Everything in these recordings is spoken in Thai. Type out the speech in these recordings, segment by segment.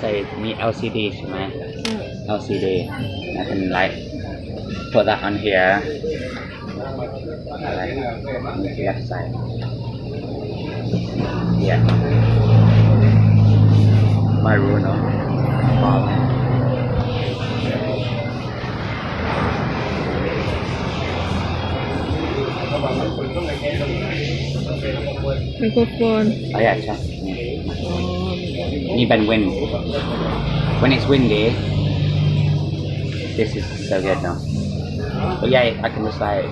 ใส่มี LCD ใช่ไหมอืม LCD I can like put that on here อะไรนี่คือใส่ yeah ไม่รู้เนาะพอแล้วไมโครโฟนอ๋ออยากใช่นี่อ๋อ นี่เป็น wind when it's windy this is so good เนาะ but yeah I can just like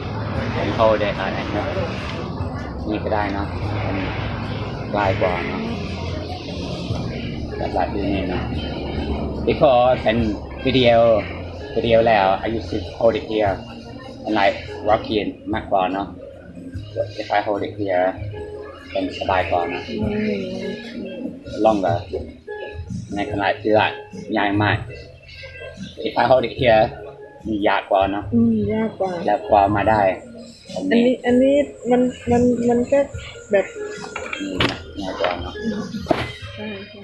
and hold it like that เนอะนี่ก็ได้เนาะมันกลายกว่าเนาะแบบแบบนี้เนาะ before เป็นวิดีโอวิดีโอแล้ว I used to hold it here and like rock it มากกว่าเนาะ But if I hold it here เป็นสบา ยกว่าเนาะอืม longer ในขณะที่ละยายมาก if I hold it here มียากกว่าเนาะอืมยากกว่าแล้วกว่ามาได้ผมอันนี่นี้ อันนี้มันมันมันก็แบบมีง่ายกว่าเนาะใช่ใช่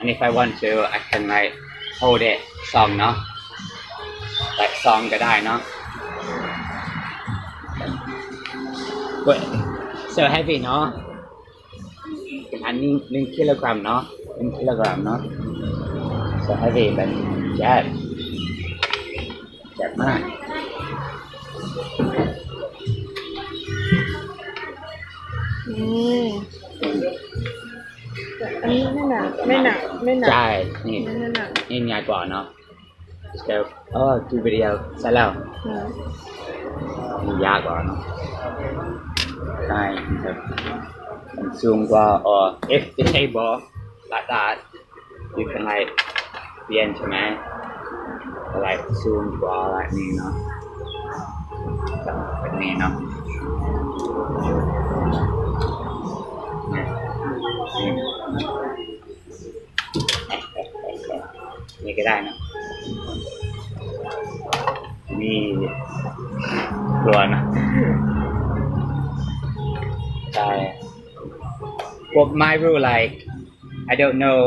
and if I want to I can like hold it ซองเนาะ like ซองก็ได้เนาะ but so heavy เนาะ อันนี้หนึ่งกิโลกรัมเนาะหนึ่งกิโลกรัมเนาะ so heavy เป็นแย่แย่มากอืมแต่อันนี้ไม่หนักไม่หนักไม่หนักใช่นี่ไม่หนักนี่ง่ายกว่าเนาะเดี๋ยวเออดูวิดีโอเสร็จแล้วค่ะนี่ยากกว่าเนาะใช่ครับ มันสูงกว่า or if the table like that you can like เปลี่ยนใช่ไหม like สูงกว่า like นี้เนาะแบบนี้เนาะเนี่ยนี่นี่ก็ได้เนอะนี่กลัวนะใช่พวก my rule like I don't know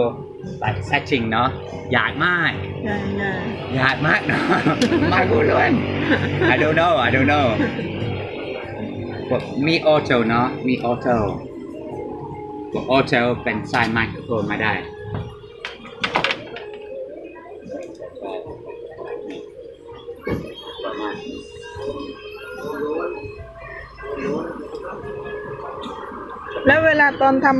like setting เนาะอยากมากใช่ใช่อยากมากเนาะไม่รู้เลย I don't know I don't know บอกมีออโต้เนาะมีออโต้บอกออโต้เป็นสายไมโครโฟนมาได้ประมาณแล้วเวลาตอนทำ